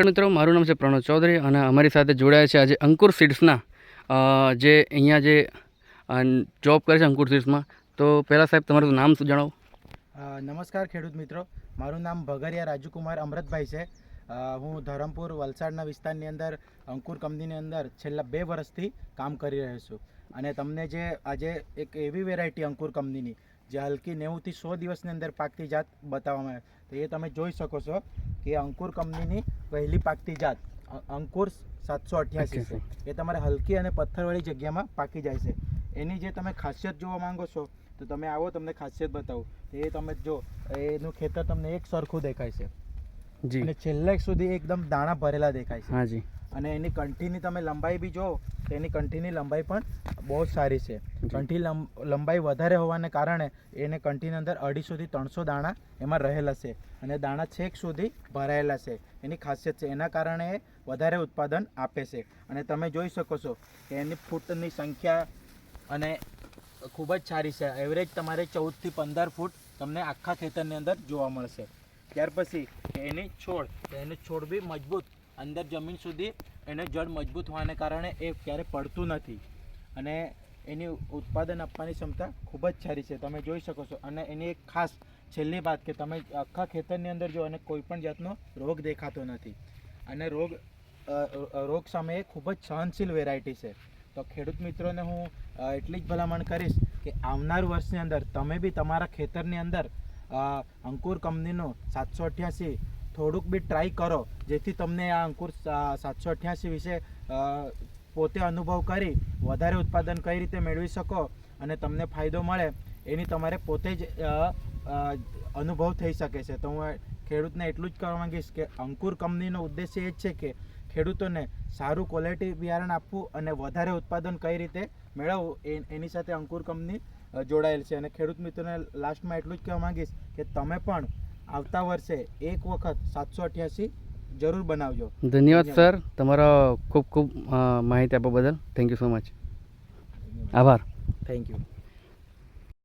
મિત્રો, મારું નામ છે પ્રણવ ચૌધરી અને અમારી સાથે જોડાયા છે આજે અંકુર સીડ્સના જે અહીંયા જે જોબ કરે છે અંકુર સીડ્સમાં. તો પહેલાં સાહેબ, તમારું નામ શું જણાવો? નમસ્કાર ખેડૂત મિત્રો. મારું નામ ભગરિયા રાજુકુમાર અમૃતભાઈ છે. હું ધરમપુર વલસાડના વિસ્તારની અંદર, અંકુર કંપનીની અંદર છેલ્લા બે વર્ષથી કામ કરી રહ્યો છું. અને તમને જે આજે એક એવી વેરાયટી અંકુર કંપનીની જે હલકી નેવુંથી સો દિવસની અંદર પાકતી જાત બતાવવામાં આવે. તો એ તમે જોઈ શકો છો કે અંકુર કંપનીની પહેલી પાકતી જાત અંકુર સાતસો અઠ્યાસી છે. એ તમારે હલકી અને પથ્થરવાળી જગ્યામાં પાકી જાય છે. એની જે તમે ખાસિયત જોવા માંગો છો તો તમે આવો તમને ખાસિયત બતાવું. એ તમે જો એનું ખેતર તમને એક સરખું દેખાય છે. જી. અને છેલ્લે સુધી એકદમ દાણા ભરેલા દેખાય છે. હા જી. અને એની કંઠીની તમે લંબાઈ બી જો તો એની કંઠીની લંબાઈ પણ બહુ જ સારી છે. કંઠી લંબ- લંબાઈ વધારે હોવાને કારણે એને કંઠીની અંદર અઢીસોથી ત્રણસો દાણા એમાં રહેલા છે અને દાણા છેક સુધી ભરાયેલા છે. એની ખાસિયત છે એના કારણે એ વધારે ઉત્પાદન આપે છે. અને તમે જોઈ શકો છો કે એની ફૂટની સંખ્યા અને ખૂબ જ સારી છે. એવરેજ તમારે ચૌદથી પંદર ફૂટ તમને આખા ખેતરની અંદર જોવા મળશે. ત્યાર પછી એની છોડ એની છોડ બી મજબૂત અંદર જમીન સુધી એને જળ મજબૂત હોવાને કારણે એ ક્યારે પડતું નથી. અને એની ઉત્પાદન આપવાની ક્ષમતા ખૂબ જ સારી છે. તમે જોઈ શકો છો. અને એની એક ખાસ છેલ્લી વાત કે તમે આખા ખેતરની અંદર જો અને કોઈ પણ જાતનો રોગ દેખાતો નથી. અને રોગ રોગ સામે ખૂબ જ સહનશીલ વેરાયટી છે. તો ખેડૂત મિત્રોને હું એટલી જ ભલામણ કરીશ કે આવનાર વર્ષની અંદર તમે બી તમારા ખેતરની અંદર અંકુર કંપનીનો સાતસો અઠ્યાસી થોડુંક બી ટ્રાય કરો. જેથી તમને આ અંકુર સાતસો અઠ્યાસી વિશે પોતે અનુભવ કરી, વધારે ઉત્પાદન કઈ રીતે મેળવી શકો અને તમને ફાયદો મળે, એની તમારે પોતે જ અનુભવ થઈ શકે છે. તો હું ખેડૂતને એટલું જ કહેવા માંગીશ કે અંકુર કંપનીનો ઉદ્દેશ્ય એ જ છે કે ખેડૂતોને સારું ક્વોલિટી બિયારણ આપવું અને વધારે ઉત્પાદન કઈ રીતે મેળવવું એની સાથે અંકુર કંપની જોડાયેલ છે. અને ખેડૂત મિત્રોને લાસ્ટમાં એટલું જ કહેવા માંગીશ કે તમે પણ આવતા વર્ષે એક વખત સાતસો અઠ્યાસી જરૂર બનાવજો. ધન્યવાદ સર. તમારો ખૂબ ખૂબ માહિતી આપવા બદલ. થેન્ક યુ સો મચ આભાર. Thank you